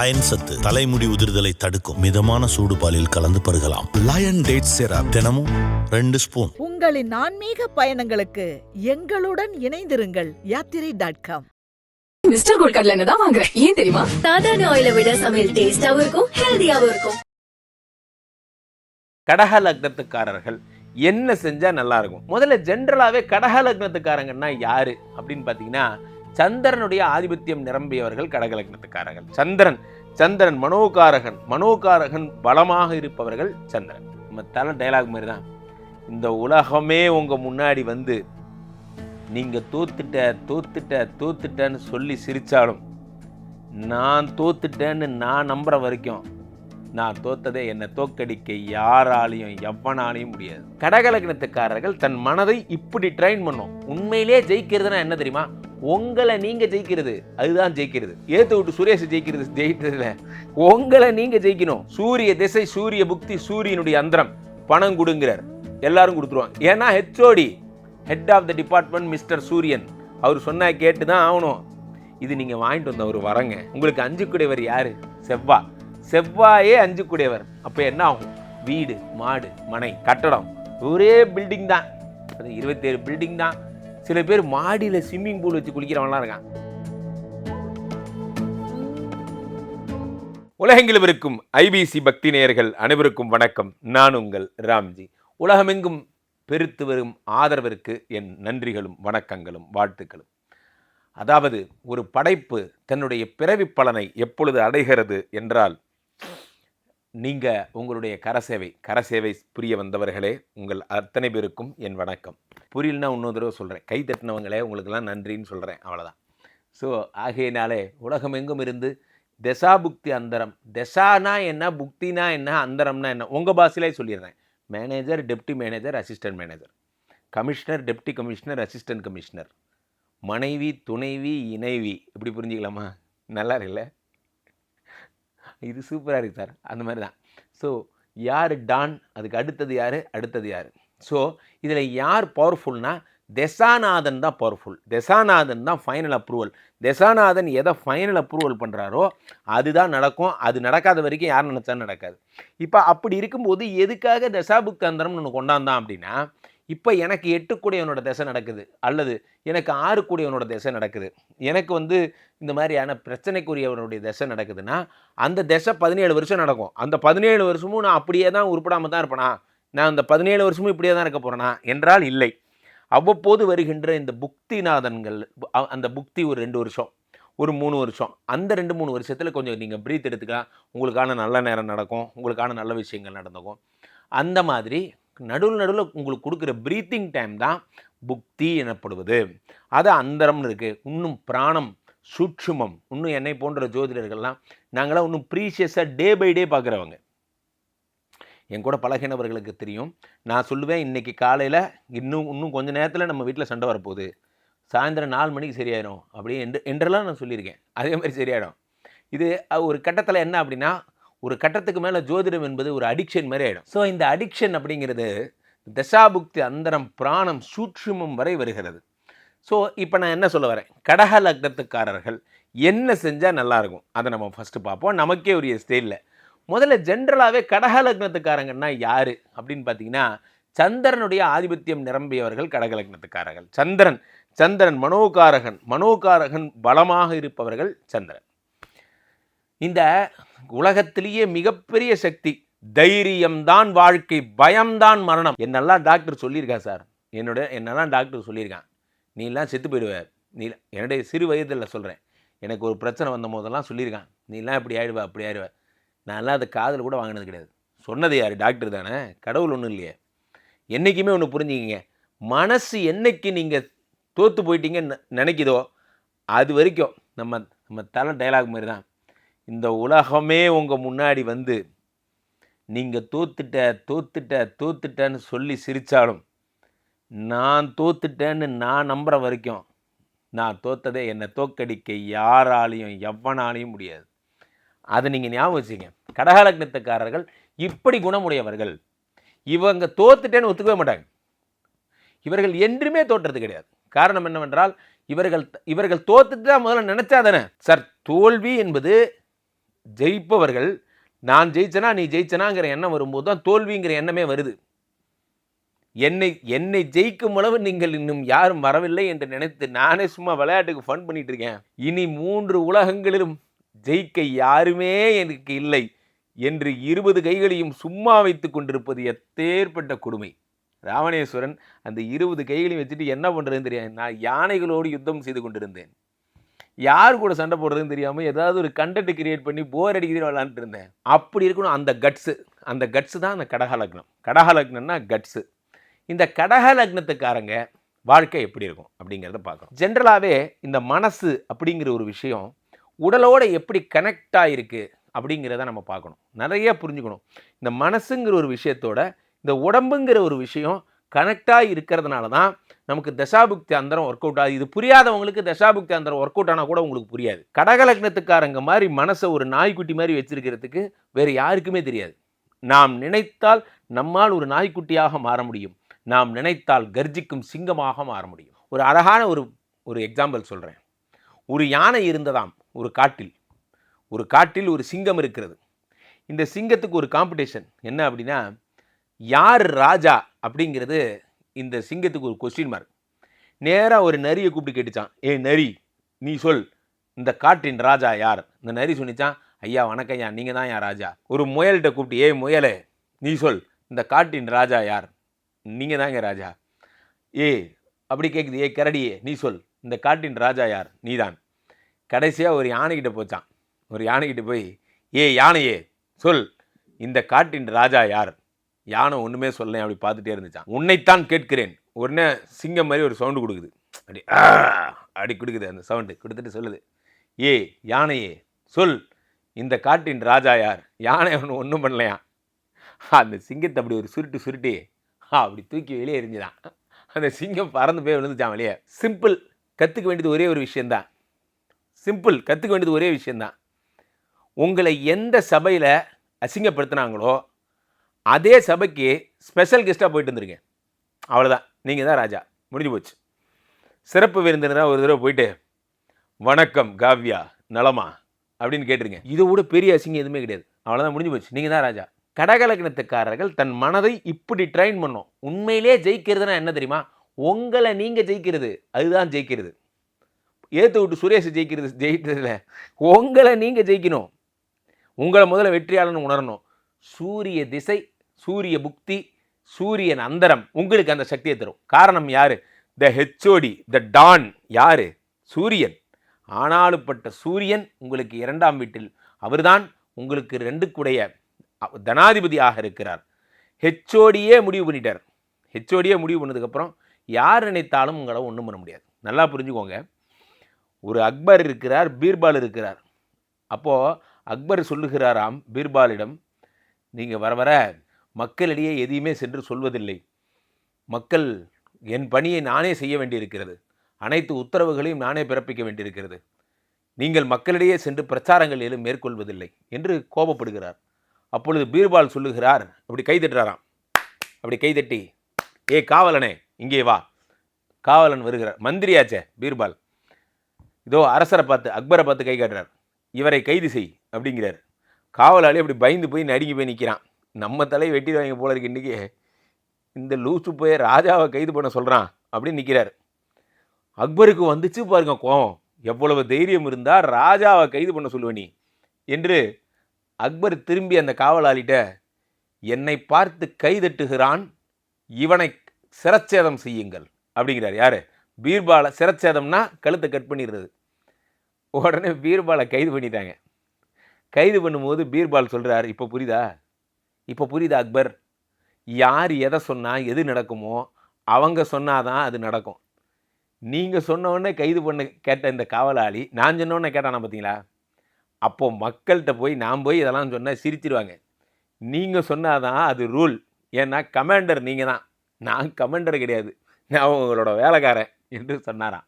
Iron சத்து தலைமுடி உதிர்தலை தடுக்கும் மிதமான சூடு பாலில் கலந்து பருகலாம். லயன் டேட் சிரப் தினமும் ரெண்டு ஸ்பூன். உங்களின் ஆன்மீக பயணங்களுக்கு எங்களுடன் இணைந்திருங்கள் யாத்திரை டாட் காம் மிஸ்டர் கோல்ட் கடலை எண்ணெய் தான் வாங்குறேன் ஏன் தெரியுமா? சாதாரண ஆயிலை விட சமையல் டேஸ்டாவும் இருக்கும் ஹெல்தியாவும் இருக்கும். கடக லக்னத்துக்காரர்கள் என்ன செஞ்சா நல்லா இருக்கும்? முதல்ல ஜென்ரலாகவே கடக லக்னத்துக்காரங்கன்னா யாரு? அப்படின்னு பார்த்தீங்கன்னா சந்திரனுடைய ஆதிபத்தியம் நிரம்பியவர்கள் கடகலக்னத்துக்காரர்கள். சந்திரன் சந்திரன் மனோகாரகன் மனோகாரகன் பலமாக இருப்பவர்கள் சந்திரன். நம்ம தலை டைலாக் மாதிரி தான் இந்த உலகமே உங்கள் முன்னாடி வந்து நீங்கள் தோத்துட்ட தோத்துட்ட தோத்துட்டன்னு சொல்லி சிரித்தாலும் நான் தோத்துட்டேன்னு நான் நம்புகிற வரைக்கும் நான் தோத்ததை என்னை தோக்கடிக்க யாராலையும் எவ்வனாலையும் முடியாது. கடகலக்னத்துக்காரர்கள் தன் மனதை இப்படி ட்ரைன் பண்ணும். உண்மையிலே ஜெயிக்கிறதுனா என்ன தெரியுமா? உங்களை நீங்க ஜெயிக்கிறது அதுதான் ஜெயிக்கிறது. ஏத்து விட்டு சுரேஷ் ஜெயிக்கிறது ஜெயிக்கிறதுல உங்களை நீங்க ஜெயிக்கணும். சூரிய திசை சூரிய புக்தி சூரியனுடைய அந்தரம். பணம் கொடுங்கிறார். எல்லாரும் கொடுத்துருவாங்க. ஏன்னா HOD head of the department mister Suriyan. அவர் சொன்னா கேட்டு தான் ஆகணும். இது நீங்கள் வாங்கிட்டு வந்த ஒரு வரங்க. உங்களுக்கு அஞ்சு குடையவர் யாரு? செவ்வா. செவ்வாயே அஞ்சு குடையவர் அப்போ என்ன ஆகும்? வீடு மாடு மனை கட்டடம். ஒரே பில்டிங் தான். அது இருபத்தேழு பில்டிங் தான். சில பேர் மாடியில் ஸ்விம்மிங் பூல் வச்சு குளிக்கிறவன்லாம் இருக்கான். உலகெங்கிலும் இருக்கும் ஐபிசி பக்தி நேயர்கள் அனைவருக்கும் வணக்கம். நான் உங்கள் ராம்ஜி. உலகமெங்கும் பெருத்து வரும் ஆதரவிற்கு என் நன்றிகளும் வணக்கங்களும் வாழ்த்துக்களும். அதாவது ஒரு படைப்பு தன்னுடைய பிறவி பலனை எப்பொழுது அடைகிறது என்றால் நீங்கள் உங்களுடைய கரசேவை கரசேவை புரிய வந்தவர்களே உங்கள் அத்தனை பேருக்கும் என் வணக்கம். புரியலனா இன்னொரு தடவை சொல்கிறேன் கை தட்டினவங்களே உங்களுக்கெல்லாம் நன்றின்னு சொல்கிறேன் அவ்வளோதான் ஸோ ஆகையினாலே உலகம் எங்கும் இருந்து தசா புக்தி அந்தரம். தசானா என்ன புக்தினா என்ன அந்தரம்னா என்ன? உங்கள் பாஷையிலே சொல்லிடுறேன். Manager deputy manager assistant manager. Commissioner deputy commissioner assistant commissioner. மனைவி துணைவி இணைவி. இப்படி புரிஞ்சுக்கலாமா? நல்லா இருக்குல்ல இது சூப்பராக இருக்குது சார். அந்த மாதிரி தான். ஸோ யார் டான்? அதுக்கு அடுத்தது யார்? அடுத்தது யார்? ஸோ இதில் யார் பவர்ஃபுல்னால் தெசாநாதன் தான் பவர்ஃபுல் தெசாநாதன் தான் ஃபைனல் அப்ரூவல் தெசாநாதன் எதை ஃபைனல் அப்ரூவல் பண்ணுறாரோ அதுதான் நடக்கும். அது நடக்காத வரைக்கும் யார் நினச்சாலும் நடக்காது. இப்போ அப்படி இருக்கும்போது எதுக்காக தசாபுக்தி தந்திரம்னு ஒன்று கொண்டாந்தான் அப்படின்னா இப்போ எனக்கு எட்டு கூடையவனோட திசை நடக்குது. அல்லது எனக்கு ஆறு கூடியவனோட திசை நடக்குது. எனக்கு வந்து இந்த மாதிரியான பிரச்சனைக்குரியவனுடைய திசை நடக்குதுன்னா அந்த திசை பதினேழு வருஷம் நடக்கும். அந்த பதினேழு வருஷமும் நான் அப்படியே தான் உருப்படாமல் தான் இருப்பேனா? நான் அந்த பதினேழு வருஷமும் இப்படியே தான் இருக்க போகிறேனா என்றால் இல்லை. அவ்வப்போது வருகின்ற இந்த புக்திநாதன்கள் அந்த புக்தி ஒரு ரெண்டு வருஷம் ஒரு மூணு வருஷம் அந்த ரெண்டு மூணு வருஷத்தில் கொஞ்சம் நீங்கள் ப்ரீத் எடுத்துக்கலாம் உங்களுக்கான நல்ல நேரம் நடக்கும் உங்களுக்கான நல்ல விஷயங்கள் நடந்துக்கும். அந்த மாதிரி நடுவில் நடுவில் உங்களுக்கு கொடுக்குற ப்ரீத்திங் டைம் தான் புக்தி எனப்படுவது. அது அந்தரம்னு இருக்குது இன்னும் பிராணம் சூட்சுமம் இன்னும் என்னை போன்ற ஜோதிடர்கள்லாம் நாங்களாம் இன்னும் ப்ரீஷியஸாக டே பை டே பார்க்குறவங்க. என் கூட பழகினவர்களுக்கு தெரியும். நான் சொல்லுவேன் இன்றைக்கி காலையில் இன்னும் இன்னும் கொஞ்ச நேரத்தில் நம்ம வீட்டில் சண்டை வரப்போகுது. சாயந்தரம் நாலு மணிக்கு சரியாயிடும் அப்படி என்று என்றெல்லாம் நான் சொல்லியிருக்கேன். அதே மாதிரி சரியாயிடும். இது ஒரு கட்டத்தில் என்ன அப்படின்னா ஒரு கட்டத்துக்கு மேலே ஜோதிடம் என்பது ஒரு அடிக்ஷன் மாதிரி ஆகிடும் ஸோ இந்த அடிக்ஷன் அப்படிங்கிறது தசாபுக்தி அந்தரம் பிராணம் சூட்சுமம் வரை வருகிறது. ஸோ இப்போ நான் என்ன சொல்ல வரேன்? கடக லக்னத்துக்காரர்கள் என்ன செஞ்சால் நல்லாயிருக்கும் அதை நம்ம ஃபஸ்ட்டு பார்ப்போம். நமக்கே உரிய ஸ்டைலில் முதல்ல ஜென்ரலாகவே கடக லக்னத்துக்காரங்கன்னா யார்? அப்படின்னு பார்த்தீங்கன்னா சந்திரனுடைய ஆதிபத்தியம் நிரம்பியவர்கள் கடக லக்னத்துக்காரர்கள். சந்திரன் சந்திரன் மனோகாரகன் மனோகாரகன் பலமாக இருப்பவர்கள் சந்திரன். இந்த உலகத்திலேயே மிகப்பெரிய சக்தி. தைரியம்தான் வாழ்க்கை பயம்தான் மரணம். என்னெல்லாம் டாக்டர் சொல்லியிருக்கா சார் என்னோட என்னெல்லாம் டாக்டர் சொல்லியிருக்கான் நீ எல்லாம் செத்து போயிடுவார் நீ என்னுடைய சிறு வயதில் சொல்கிறேன் எனக்கு ஒரு பிரச்சனை வந்த போதெல்லாம் சொல்லியிருக்கான் நீ எல்லாம் இப்படி ஆயிடுவா அப்படி ஆயிடுவ. நான்லாம் அதை காதில் கூட வாங்கினது கிடையாது. சொன்னது யார்? டாக்டர் தானே. கடவுள் ஒன்றும் இல்லையே. என்றைக்குமே ஒன்று புரிஞ்சுக்கிங்க. மனசு என்னைக்கு நீங்கள் தோற்று போயிட்டீங்கன்னு நினைக்குதோ அது வரைக்கும் நம்ம நம்ம தலை டைலாக் மாதிரி தான் இந்த உலகமே உங்கள் முன்னாடி வந்து நீங்கள் தோத்துட்ட தோத்துட்ட தோத்துட்டன்னு சொல்லி சிரித்தாலும் நான் தோத்துட்டேன்னு நான் நம்புகிற வரைக்கும் நான் தோத்ததே என்னை தோக்கடிக்க யாராலையும் எவ்வனாலையும் முடியாது. அதை நீங்கள் ஞாபகம் வச்சுங்க கடகாலக்னத்துக்காரர்கள் இப்படி குணமுடையவர்கள். இவங்க தோத்துட்டேன்னு ஒத்துக்கவே மாட்டாங்க. இவர்கள் என்றுமே தோற்றது கிடையாது. காரணம் என்னவென்றால் இவர்கள் இவர்கள் தோத்துட்டு தான் முதல்ல நினச்சா தானே சார் தோல்வி என்பது ஜெயிப்பவர்கள் நான் ஜெயிச்சனா நீ ஜெயிச்சனாங்கிற எண்ணம் வரும்போது தான் தோல்விங்கிற எண்ணமே வருது. என்னை என்னை ஜெயிக்கும் அளவு நீங்கள் இன்னும் யாரும் வரவில்லை என்று நினைத்து நானே சும்மா விளையாட்டுக்கு ஃபன் பண்ணிட்டு இருக்கேன் இனி மூன்று உலகங்களிலும் ஜெயிக்க யாருமே எனக்கு இல்லை என்று இருபது கைகளையும் சும்மா வைத்து கொண்டிருப்பது எத்தேற்பட்ட கொடுமை. ராவணேஸ்வரன் அந்த இருபது கைகளையும் வச்சுட்டு என்ன பண்ணுறதுன்னு தெரியாது. நான் யானைகளோடு யுத்தம் செய்து கொண்டிருந்தேன். யார் கூட சண்டை போடுறதுன்னு தெரியாமல் ஏதாவது ஒரு கண்டென்ட் கிரியேட் பண்ணி போர் அடிக்கிறது விளாண்டுட்டு இருந்தேன். அப்படி இருக்கணும் அந்த கட்ஸு அந்த கட்ஸு தான் அந்த கடக லக்னம். கடக லக்னம்னா கட்ஸு இந்த கடக லக்னத்துக்காரங்க வாழ்க்கை எப்படி இருக்கும் அப்படிங்கிறத பார்க்கணும். ஜென்ரலாகவே இந்த மனசு அப்படிங்கிற ஒரு விஷயம் உடலோட எப்படி கனெக்ட் ஆகிருக்கு அப்படிங்கிறத நம்ம பார்க்கணும். நிறைய புரிஞ்சுக்கணும். இந்த மனசுங்கிற ஒரு விஷயத்தோட இந்த உடம்புங்கிற ஒரு விஷயம் கனெக்டாக இருக்கிறதுனால தான் நமக்கு தசாபுக்தி அந்தரம் ஒர்க் அவுட் ஆகுது இது புரியாதவங்களுக்கு தசாபுக்தி அந்தரம் ஒர்க் அவுட் ஆனால் கூட உங்களுக்கு புரியாது. கடகலக்னத்துக்காரங்க மாதிரி மனசை ஒரு நாய்க்குட்டி மாதிரி வச்சிருக்கிறதுக்கு வேறு யாருக்குமே தெரியாது. நாம் நினைத்தால் நம்மால் ஒரு நாய்க்குட்டியாக மாற முடியும். நாம் நினைத்தால் கர்ஜிக்கும் சிங்கமாக மாற முடியும். ஒரு அழகான ஒரு ஒரு எக்ஸாம்பிள் சொல்கிறேன் ஒரு யானை இருந்ததாம் ஒரு காட்டில். ஒரு காட்டில் ஒரு சிங்கம் இருக்கிறது. இந்த சிங்கத்துக்கு ஒரு காம்படிஷன் என்ன அப்படின்னா யார் ராஜா அப்படிங்கிறது இந்த சிங்கத்துக்கு ஒரு கொஸ்டின் மார்க் நேராக ஒரு நரியை கூப்பிட்டு கேட்டுச்சான். ஏ நரி நீ சொல் இந்த காட்டின் ராஜா யார்? இந்த நரி சொன்னிச்சான் ஐயா வணக்கம் ஐயா நீங்கள் தான் யார் ராஜா. ஒரு முயல்கிட்ட கூப்பிட்டு ஏ முயலே நீ சொல் இந்த காட்டின் ராஜா யார்? நீங்கள் தாங்க ராஜா. ஏ அப்படி கேட்குது ஏ கரடியே நீ சொல் இந்த காட்டின் ராஜா யார்? நீதான் கடைசியாக ஒரு யானைக்கிட்ட போச்சான். ஒரு யானைக்கிட்ட போய் ஏ யானையே சொல் இந்த காட்டின் ராஜா யார்? யானை ஒன்றுமே சொல்லலை அப்படி பார்த்துட்டே இருந்துச்சான் உன்னைத்தான் கேட்கிறேன். உடனே சிங்கம் மாதிரி ஒரு சவுண்டு கொடுக்குது. அப்படி அப்படி கொடுக்குது அந்த சவுண்டு. கொடுத்துட்டு சொல்லுது. ஏ யானையே சொல். இந்த காட்டின் ராஜா யார்? யானை ஒன்று ஒன்றும் பண்ணலையா அந்த சிங்கத்தை அப்படி ஒரு சுருட்டு சுருட்டி அப்படி தூக்கி வெளியே எரிஞ்சுதான் அந்த சிங்கம் பறந்து போய் விழுந்துச்சான் வெளியே. சிம்பிள் கற்றுக்க வேண்டியது ஒரே ஒரு விஷயந்தான் சிம்பிள் கற்றுக்க வேண்டியது ஒரே விஷயந்தான் உங்களை எந்த சபையில் அசிங்கப்படுத்துனாங்களோ அதே சபைக்கு ஸ்பெஷல் கெஸ்ட்டாக போயிட்டு வந்துருங்க அவ்வளோதான் நீங்கள் தான் ராஜா. முடிஞ்சு போச்சு. சிறப்பு விருந்தினராக ஒரு தடவை போயிட்டு வணக்கம் காவ்யா நலமா? அப்படின்னு கேட்டுருங்க இதை விட பெரிய அசிங்கம் எதுவுமே கிடையாது. அவ்வளோதான் முடிஞ்சு போச்சு. நீங்கள் தான் ராஜா. கடகலக்கணத்துக்காரர்கள் தன் மனதை இப்படி ட்ரைன் பண்ணும். உண்மையிலே ஜெயிக்கிறதுனா என்ன தெரியுமா? உங்களை நீங்கள் ஜெயிக்கிறது. அதுதான் ஜெயிக்கிறது. ஏற்று விட்டு சுரேஷ் ஜெயிக்கிறது ஜெயிக்கிறதுல. உங்களை நீங்கள் ஜெயிக்கணும். உங்களை முதல்ல வெற்றியாளன்னு உணரணும். சூரிய திசை சூரிய புக்தி சூரியன் அந்தரம் உங்களுக்கு அந்த சக்தியை தரும். காரணம் யார்? த ஹெச்ஓடி த டான் யார்? சூரியன். ஆனாலுப்பட்ட சூரியன் உங்களுக்கு இரண்டாம் வீட்டில் அவர்தான் உங்களுக்கு ரெண்டுக்குடைய கூடைய தனாதிபதியாக இருக்கிறார். ஹெச்ஓடியே முடிவு பண்ணிட்டார். ஹெச்ஓடியே முடிவு பண்ணதுக்கப்புறம் யார் நினைத்தாலும் உங்களை ஒன்றும் பண்ண முடியாது. நல்லா புரிஞ்சுக்கோங்க. ஒரு அக்பர் இருக்கிறார் பீர்பால் இருக்கிறார். அப்போது அக்பர் சொல்லுகிறாராம் பீர்பாலிடம் நீங்கள் வர வர மக்களிடையே எதையுமே சென்று சொல்வதில்லை. மக்கள் என் பணியை நானே செய்ய வேண்டியிருக்கிறது. அனைத்து உத்தரவுகளையும் நானே பிறப்பிக்க வேண்டியிருக்கிறது. நீங்கள் மக்களிடையே சென்று பிரச்சாரங்கள் ஏதும் மேற்கொள்வதில்லை என்று கோபப்படுகிறார். அப்பொழுது பீர்பால் சொல்லுகிறார் அப்படி கைதட்டுறாராம் அப்படி கைதட்டி ஏ காவலனே இங்கே வா. காவலன் வருகிறார் மந்திரியாச்சே பீர்பால். இதோ அரசரை பார்த்து அக்பரை பார்த்து கை காட்டுறார். இவரை கைது செய் அப்படிங்கிறார். காவலாளி அப்படி பயந்து போய் நடுங்கி போய் நிற்கிறான் நம்ம தலை வெட்டிடுவாங்க போல இருக்கு இன்றைக்கி இந்த லூசு போய் ராஜாவை கைது பண்ண சொல்கிறான் அப்படின்னு நிற்கிறார் அக்பருக்கு வந்துச்சு பாருங்க கோவம் எவ்வளவு தைரியம் இருந்தால் ராஜாவை கைது பண்ண சொல்லுவேன் நீ என்று அக்பர் திரும்பி அந்த காவலாளிகிட்ட என்னை பார்த்து கைதட்டுகிறான் இவனை சிரச்சேதம் செய்யுங்கள் அப்படிங்கிறார். யார்? பீர்பாலை. சிரச்சேதம்னா கழுத்தை கட் பண்ணிடுறது. உடனே பீர்பாலை கைது பண்ணிட்டாங்க. கைது பண்ணும்போது பீர்பால் சொல்கிறார் இப்போ புரியுதா? இப்போ புரியுது அக்பர்? யார் எதை சொன்னால் எது நடக்குமோ அவங்க சொன்னாதான் அது நடக்கும். நீங்கள் சொன்ன கைது பண்ண கேட்ட இந்த காவலாளி நான் சொன்னோடனே கேட்டானா பார்த்தீங்களா? அப்போது மக்கள்கிட்ட போய் நான் போய் இதெல்லாம் சொன்னால் சிரிச்சிருவாங்க. நீங்கள் சொன்னாதான் அது ரூல் ஏன்னா கமாண்டர் நீங்கள் தான் நான் கமாண்டர் கிடையாது. நான் உங்களோட வேலைக்காரன் என்று சொன்னாராம்.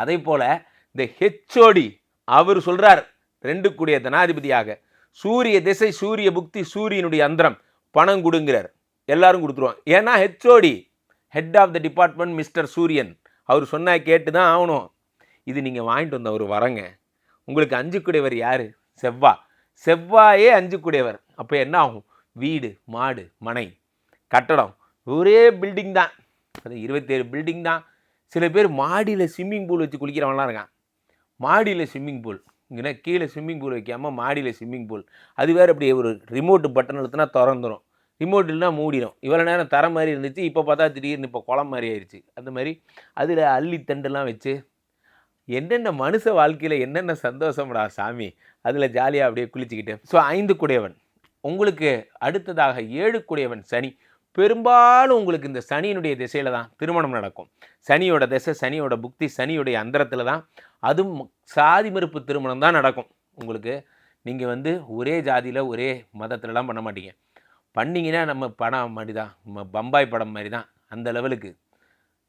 அதே போல் இந்த ஹெச்ஓடி அவர் சொல்கிறார் ரெண்டு கூடிய தனாதிபதியாக சூரிய திசை சூரிய புக்தி சூரியனுடைய அந்தரம். பணம் கொடுங்கிறார். எல்லாரும் கொடுத்துருவாங்க. ஏன்னா HOD head of the department mister Suriyan. அவர் சொன்னால் கேட்டு தான் ஆகணும். இது நீங்கள் வாங்கிட்டு வந்த ஒரு வரங்க. உங்களுக்கு அஞ்சு குடையவர் யார்? செவ்வா. செவ்வாயே அஞ்சு அப்போ என்ன ஆகும்? வீடு மாடு மனை. கட்டடம். ஒரே பில்டிங் தான். அது இருபத்தேழு பில்டிங் தான். சில பேர் மாடியில் ஸ்விம்மிங் பூல் வச்சு குளிக்கிறவன்லாம் இருக்கான். மாடியில் ஸ்விம்மிங் பூல் இங்கே கீழே ஸ்விம்மிங் பூல் வைக்காமல் மாடியில் ஸ்விம்மிங் பூல் அது வேறு அப்படியே ஒரு ரிமோட்டு பட்டன் அழுத்தினா திறந்துடும் ரிமோட் இல்லைனா மூடிடும் இவ்வளோ நேரம் தர மாதிரி இருந்துச்சு இப்போ பார்த்தா திடீர்னு இப்போ குளம் மாதிரி ஆயிடுச்சு அந்த மாதிரி அதில் அள்ளி தண்டுலாம் வச்சு என்னென்ன மனுஷ வாழ்க்கையில் என்னென்ன சந்தோஷம்டா சாமி. அதில் ஜாலியாக அப்படியே குளிச்சுக்கிட்டு. ஸோ ஐந்து குடையவன். உங்களுக்கு அடுத்ததாக ஏழு குடையவன் சனி. பெரும்பாலும் உங்களுக்கு இந்த சனியினுடைய திசையில் தான் திருமணம் நடக்கும். சனியோட திசை சனியோட புக்தி சனியுடைய அந்தரத்தில் தான். அதுவும் சாதி மறுப்பு திருமணம் தான் நடக்கும். உங்களுக்கு நீங்கள் வந்து ஒரே ஜாதியில் ஒரே மதத்திலலாம் பண்ண மாட்டீங்க. பண்ணீங்கன்னா நம்ம படம் மாதிரி தான் நம்ம பம்பாய் படம் மாதிரி தான் அந்த லெவலுக்கு.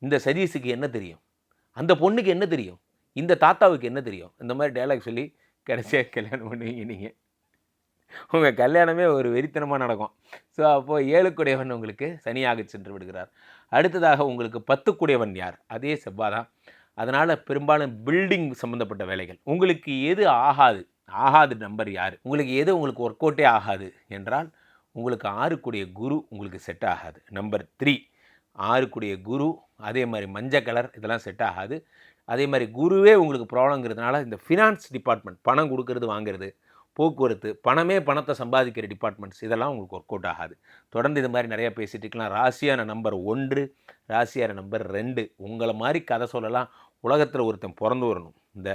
இந்த சதீஷுக்கு என்ன தெரியும்? அந்த பொண்ணுக்கு என்ன தெரியும்? இந்த தாத்தாவுக்கு என்ன தெரியும்? இந்த மாதிரி டைலாக் சொல்லி கடைசியாக கல்யாணம் பண்ணுவீங்க நீங்கள் உங்கள் கல்யாணமே ஒரு வெறித்தனமாக நடக்கும். ஸோ அப்போது ஏழுக்குடையவன் உங்களுக்கு சனியாக சென்று விடுகிறார். அடுத்ததாக உங்களுக்கு பத்துக்குடையவன் யார்? அதே செவ்வாய் தான் அதனால் பெரும்பாலும் பில்டிங் சம்மந்தப்பட்ட வேலைகள். உங்களுக்கு எது ஆகாது ஆகாது நம்பர் யார்? உங்களுக்கு எது உங்களுக்கு ஒர்க் அவுட்டே ஆகாது என்றால் உங்களுக்கு ஆறுக்குடைய குரு உங்களுக்கு செட் ஆகாது. நம்பர் த்ரீ ஆறுக்குடைய குரு அதே மாதிரி மஞ்சள் கலர் இதெல்லாம் செட் ஆகாது. அதே மாதிரி குருவே உங்களுக்கு ப்ராப்ளங்கிறதுனால இந்த ஃபினான்ஸ் டிபார்ட்மெண்ட் பணம் கொடுக்கறது வாங்குறது போக்குவரத்து பணமே பணத்தை சம்பாதிக்கிற டிபார்ட்மெண்ட்ஸ் இதெல்லாம் உங்களுக்கு ஒர்க் அவுட் ஆகாது. தொடர்ந்து இது மாதிரி நிறையா பேசிகிட்டு இருக்கலாம். ராசியான நம்பர் ஒன்று ராசியான நம்பர் ரெண்டு உங்களை மாதிரி கதை சொல்லலாம். உலகத்தில் ஒருத்தன் பிறந்து வரணும். இந்த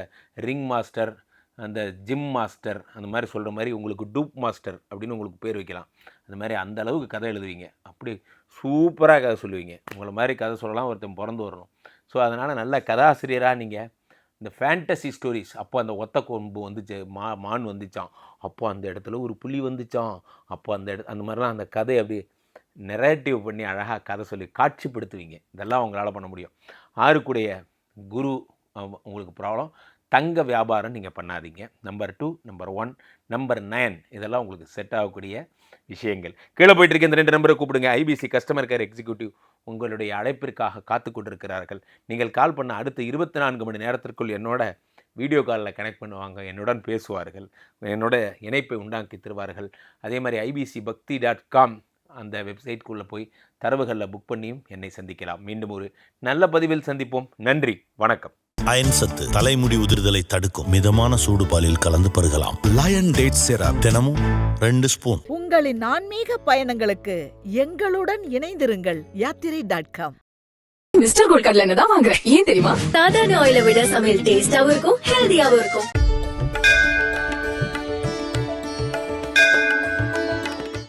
ரிங் மாஸ்டர் அந்த ஜிம் மாஸ்டர் அந்த மாதிரி சொல்கிற மாதிரி உங்களுக்கு டூப் மாஸ்டர் அப்படின்னு உங்களுக்கு பேர் வைக்கலாம். அந்த மாதிரி அந்த அளவுக்கு கதை எழுதுவீங்க. அப்படி சூப்பராக கதை சொல்லுவீங்க. உங்களை மாதிரி கதை சொல்லலாம் ஒருத்தன் பிறந்து வரணும். ஸோ அதனால் நல்ல கதாசிரியராக நீங்கள் இந்த ஃபேண்டசி ஸ்டோரிஸ் அப்போ அந்த ஒத்த கொம்பு வந்துச்சு மா மான் வந்துச்சான் அப்போ அந்த இடத்துல ஒரு புலி வந்துச்சான் அப்போ அந்த இட அந்த மாதிரிலாம் அந்த கதை அப்படி நெரேட்டிவ் பண்ணி அழகாக கதை சொல்லி காட்சிப்படுத்துவீங்க. இதெல்லாம் உங்களால் பண்ண முடியும். ஆறுக்குடைய குரு உங்களுக்கு ப்ராப்ளம் தங்க வியாபாரம் நீங்கள் பண்ணாதீங்க. Number two number one number nine இதெல்லாம் உங்களுக்கு செட் ஆகக்கூடிய விஷயங்கள். கீழே போயிட்டு இருக்க இந்த ரெண்டு நம்பரை கூப்பிடுங்க. ஐபிசி கஸ்டமர் கேர் எக்ஸிக்யூட்டிவ் உங்களுடைய அழைப்பிற்காக காத்து கொண்டிருக்கிறார்கள். நீங்கள் கால் பண்ண அடுத்த இருபத்தி நான்கு மணி நேரத்திற்குள் என்னோட வீடியோ காலில் கனெக்ட் பண்ணுவாங்க. என்னுடன் பேசுவார்கள். என்னோட இணைப்பை உண்டாக்கி தருவார்கள். அதே மாதிரி ஐபிசி பக்தி டாட் காம் அந்த வெப்சைட்குள்ளே போய் தரவுகளில் புக் பண்ணியும் என்னை சந்திக்கலாம். மீண்டும் ஒரு நல்ல பதிவில் சந்திப்போம். நன்றி. வணக்கம். அயன் சத்து தலைமுடி உதிர்தலை தடுக்கும் மிதமான சூடு பாலில் கலந்து பருகலாம். லயன் டேட் சிரப் தினமும் ரெண்டு ஸ்பூன் உங்களின் ஆன்மீக பயணங்களுக்கு எங்களுடன் இணைந்திருங்கள். யாத்திரை டாட் காம் மிஸ்டர் எண்ணெய் தான் வாங்குறேன் ஏன் தெரியுமா? சாதாரண ஆயிலை விட சமையல் டேஸ்டாவும் இருக்கும் ஹெல்தியாவும் இருக்கும்.